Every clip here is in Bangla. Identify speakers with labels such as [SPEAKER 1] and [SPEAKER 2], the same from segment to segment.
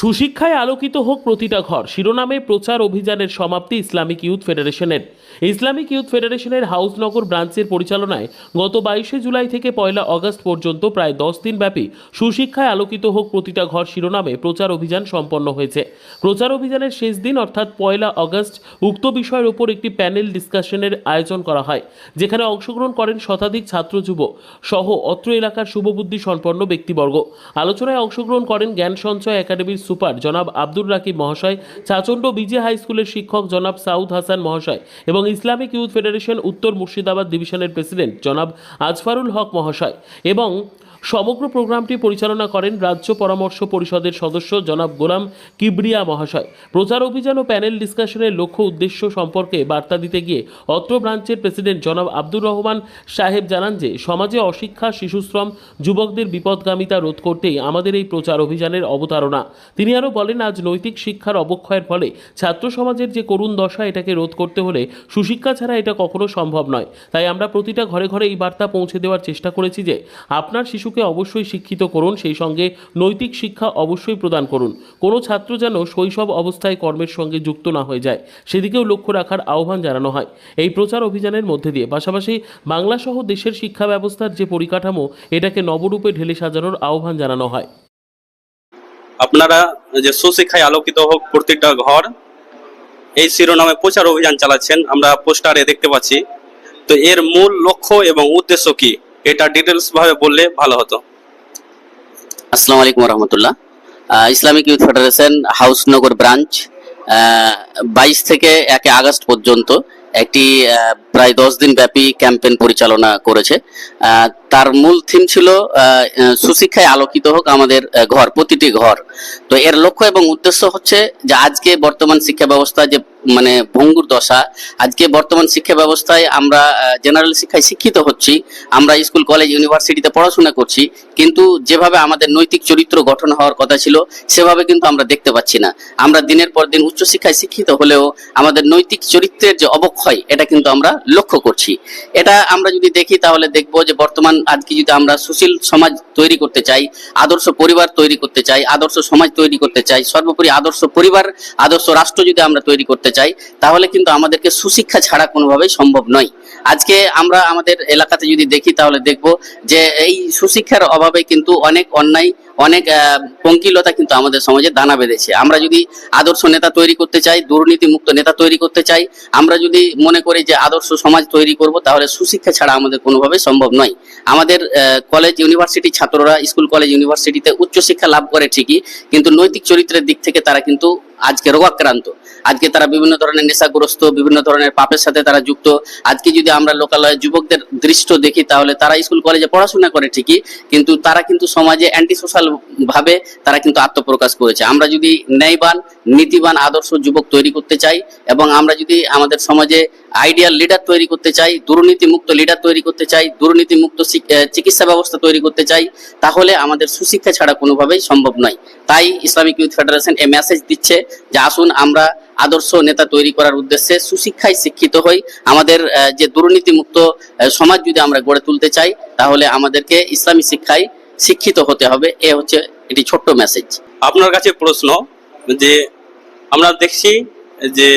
[SPEAKER 1] সুশিক্ষায় আলোকিত হোক প্রতিটা ঘর, শিরোনামে প্রচার অভিযানের সমাপ্তি ইসলামিক ইউথ ফেডারেশনের। ইসলামিক ইউথ ফেডারেশনের হাউসনগর ব্রাঞ্চের পরিচালনায় গত বাইশে জুলাই থেকে পয়লা অগস্ট পর্যন্ত প্রায় দশ দিন ব্যাপী সুশিক্ষায় আলোকিত হোক প্রতিটা ঘর, শিরোনামে প্রচার অভিযান সম্পন্ন হয়েছে। প্রচার অভিযানের শেষ দিন, অর্থাৎ পয়লা অগস্ট, উক্ত বিষয়ের উপর একটি প্যানেল ডিসকাশনের আয়োজন করা হয়, যেখানে অংশগ্রহণ করেন শতাধিক ছাত্র যুব সহ অত্র এলাকার শুভবুদ্ধি সম্পন্ন ব্যক্তিবর্গ। আলোচনায় অংশগ্রহণ করেন জ্ঞান সঞ্চয় একাডেমির সুপার, জনাব আব্দুর রাকিব মহাশয়, চাচণ্ড বিজে হাই স্কুলের শিক্ষক জনাব সাউদ হাসান মহাশয় এবং ইসলামিক ইউথ ফেডারেশন উত্তর মুর্শিদাবাদ ডিভিশনের প্রেসিডেন্ট জনাব আজফারুল হক মহাশয় এবং সমগ্র প্রোগ্রামটি পরিচালনা করেন রাজ্য পরামর্শ পরিষদের সদস্য জনাব গোলাম কিবরিয়া মহাশয়। প্রচার অভিযান ও প্যানেল ডিসকাশনের লক্ষ্য উদ্দেশ্য সম্পর্কে বার্তা দিতে গিয়ে অত্র ব্রাঞ্চের প্রেসিডেন্ট জনাব আব্দুর রহমান সাহেব জানান যে, সমাজে অশিক্ষা, শিশুশ্রম, যুবকদের বিপদগামিতা রোধ করতেই আমাদের এই প্রচার অভিযানের অবতারণা। তিনি আরও বলেন, আজ নৈতিক শিক্ষার অবক্ষয়ের ফলে ছাত্র সমাজের যে করুণ দশা, এটাকে রোধ করতে হলে সুশিক্ষা ছাড়া এটা কখনো সম্ভব নয়। তাই আমরা প্রতিটা ঘরে ঘরে এই বার্তা পৌঁছে দেওয়ার চেষ্টা করেছি যে, আপনার শিশুকে অবশ্যই শিক্ষিত করুন, সেই সঙ্গে নৈতিক শিক্ষা অবশ্যই প্রদান করুন। কোনো ছাত্র যেন শৈশব অবস্থায় কর্মের সঙ্গে যুক্ত না হয়ে যায়, সেদিকেও লক্ষ্য রাখার আহ্বান জানানো হয়। এই প্রচার অভিযানের মধ্যে দিয়ে পাশাপাশি বাংলা সহ দেশের শিক্ষা ব্যবস্থার যে পরিকাঠামো, এটাকে নবরূপে ঢেলে সাজানোর আহ্বান জানানো হয়।
[SPEAKER 2] আপনারা যে সুশিক্ষায় আলোকিত হোক প্রত্যেকটা ঘর, এই শিরোনামে প্রচার অভিযান চালাচ্ছেন, আমরা পোস্টারে দেখতে পাচ্ছি। তো এর মূল লক্ষ্য এবং উদ্দেশ্য কি? এটা ডিটেলস ভাবে বললে ভালো হতো।
[SPEAKER 3] আসসালামু আলাইকুম রহমতুল্লাহ Islamic youth federation Housnagar branch বাইশ থেকে একে আগস্ট পর্যন্ত একটি প্রায় দশ দিন ব্যাপী ক্যাম্পেইন পরিচালনা করেছে। তার মূল থিম ছিল সুশিক্ষায় আলোকিত হোক আমাদের ঘর, প্রতিটি ঘর। তো এর লক্ষ্য এবং উদ্দেশ্য হচ্ছে যে আজকে বর্তমান শিক্ষা ব্যবস্থা যে মানে ভঙ্গুর দশা। আজকে বর্তমান শিক্ষা ব্যবস্থায় আমরা জেনারেল শিক্ষায় শিক্ষিত হচ্ছি। আমরা স্কুল কলেজ ইউনিভার্সিটিতে পড়াশোনা করছি। কিন্তু যেভাবে আমাদের নৈতিক চরিত্র গঠন হওয়ার কথা ছিল, সেভাবে কিন্তু আমরা দেখতে পাচ্ছি না। আমরা দিনের পর দিন উচ্চশিক্ষায় শিক্ষিত হলেও আমাদের নৈতিক চরিত্রের যে অবক্ষয়, এটা কিন্তু আমরা লক্ষ্য করছি। এটা আমরা যদি দেখি, তাহলে দেখব যে বর্তমান আজকে যদি আমরা সুশীল সমাজ তৈরি করতে চাই, আদর্শ পরিবার তৈরি করতে চাই, আদর্শ সমাজ তৈরি করতে চাই, সর্বোপরি আদর্শ পরিবার, আদর্শ রাষ্ট্র যদি আমরা তৈরি করতে চাই, তাহলে কিন্তু আমাদেরকে সুশিক্ষা ছাড়া কোনোভাবেই সম্ভব নয়। আজকে আমরা আমাদের এলাকাতে যদি দেখি, তাহলে দেখব যে এই সুশিক্ষার অভাবে কিন্তু অনেক অন্যায়, অনেক পঙ্কিলতা কিন্তু আমাদের সমাজে দানা বেঁধেছে। আমরা যদি আদর্শ নেতা তৈরি করতে চাই দুর্নীতি মুক্ত নেতা তৈরি করতে চাই, আমরা যদি মনে করি যে আদর্শ সমাজ তৈরি করব, তাহলে সুশিক্ষা ছাড়া আমাদের কোনোভাবে সম্ভব নয়। আমাদের কলেজ ইউনিভার্সিটি ছাত্ররা স্কুল কলেজ ইউনিভার্সিটিতে উচ্চশিক্ষা লাভ করে ঠিকই, কিন্তু নৈতিক চরিত্রের দিক থেকে তারা কিন্তু আজকে রোগাক্রান্ত। আজকে তারা বিভিন্ন ধরনের নেশাগ্রস্ত, বিভিন্ন ধরনের পাপের সাথে তারা যুক্ত। আজকে যদি আমরা লোকালয়ে যুবকদের দৃশ্য দেখি, তাহলে তারা স্কুল, কলেজে পড়াশোনা করে ঠিকই, কিন্তু তারা কিন্তু সমাজে অ্যান্টি সোশ্যাল ভাবে তারা কিন্তু আত্মপ্রকাশ করেছে। আমরা যদি ন্যায়বান, নীতিবান, আদর্শ যুবক তৈরি করতে চাই এবং আমরা যদি আমাদের সমাজে আইডিয়াল লিডার তৈরি করতে চাই দুর্নীতি মুক্ত লিডার তৈরি করতে চাই দুর্নীতি মুক্ত চিকিৎসা ব্যবস্থা তৈরি করতে চাই, তাহলে আমাদের সুশিক্ষা ছাড়া কোনোভাবেই সম্ভব নয়। তাই ইসলামিক ইউথ ফেডারেশন এ মেসেজ দিচ্ছে যে আসুন আমরা আদর্শ নেতা তৈরি করার উদ্দেশ্যে সুশিক্ষায় শিক্ষিত হই। আমাদের যে দুর্নীতি মুক্ত সমাজ যদি আমরা গড়ে তুলতে চাই তাহলে আমাদেরকে ইসলামী শিক্ষায় শিক্ষিত হতে হবে। এ হচ্ছে এটি ছোট্ট মেসেজ
[SPEAKER 2] আপনার কাছে প্রশ্ন যে আমরা দেখছি যে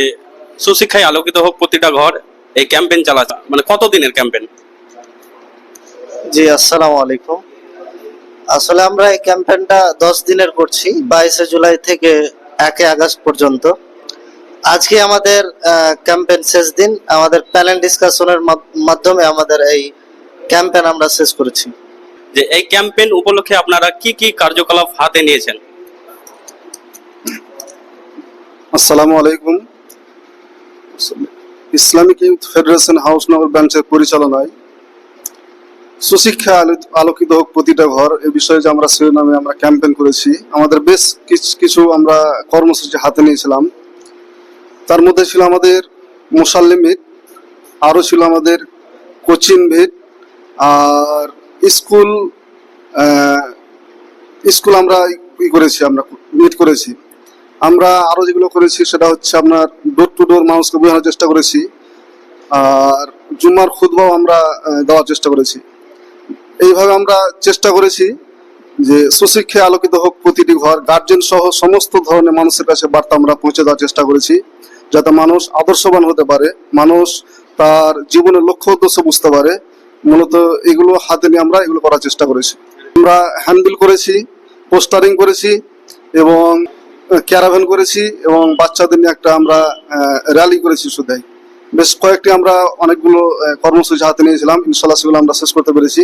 [SPEAKER 2] সুশিক্ষায় আলোকিত হোক প্রতিটা ঘর এই ক্যাম্পেইন চালাচ্ছে। মানে কত দিনের ক্যাম্পেইন?
[SPEAKER 4] জি আসসালামু আলাইকুম। আসলে আমরা এই ক্যাম্পেইনটা দশ দিনের করছি বাইশে জুলাই থেকে একে আগস্ট পর্যন্ত। আজকে আমাদের ক্যাম্পেইন শেষ দিন আমাদের প্যানেল ডিসকাশনের মাধ্যমে আমাদের এই ক্যাম্পেইন আমরা শেষ করেছি।
[SPEAKER 2] যে এই ক্যাম্পেইন উপলক্ষে আপনারা কি কি কার্যকলাপ হাতে নিয়েছেন?
[SPEAKER 5] আসসালামু আলাইকুম। Islamic youth federation house Housnagar ব্রাঞ্চের পরিচালনায় সুশিক্ষা আলো- আলোকিত হোক প্রতিটা ঘর, এ বিষয়ে যে আমরা শিরোনামে আমরা ক্যাম্পেইন করেছি, আমাদের বেশ কিছ- আমরা কর্মসূচি হাতে নিয়েছিলাম। তার মধ্যে ছিল আমাদের মুসাল্লিম ভিত, আরও ছিল আমাদের কোচিং ভিত, আর স্কুল স্কুল আমরা ই করেছি, আমরা মিট করেছি। আমরা আরও যেগুলো করেছি সেটা হচ্ছে আপনার ডোর টু ডোর মানুষকে বোঝানোর চেষ্টা করেছি, আর জুম্মার খুদবাও আমরা দেওয়ার চেষ্টা করেছি। এইভাবে আমরা চেষ্টা করেছি যে সুশিক্ষায় আলোকিত হোক প্রতিটি ঘর গার্জেন সহ সমস্ত ধরনের মানুষের কাছে বার্তা আমরা পৌঁছে দেওয়ার চেষ্টা করেছি, যাতে মানুষ আদর্শবান হতে পারে, মানুষ তার জীবনের লক্ষ্য উদ্দেশ্য বুঝতে পারে। মূলত এগুলো হাতে নিয়ে আমরা এগুলো করার চেষ্টা করেছি। আমরা হ্যান্ডবিল করেছি পোস্টারিং করেছি এবং ক্যারাভ্যান করেছি এবং বাচ্চাদের নিয়ে একটা আমরা র্যালি করেছি শুধুই বেশ কয়েকটি আমরা অনেকগুলো কর্মসূচি হাতে নিয়েছিলাম। ইনশাল্লাহ সেগুলো আমরা শেষ করতে পেরেছি।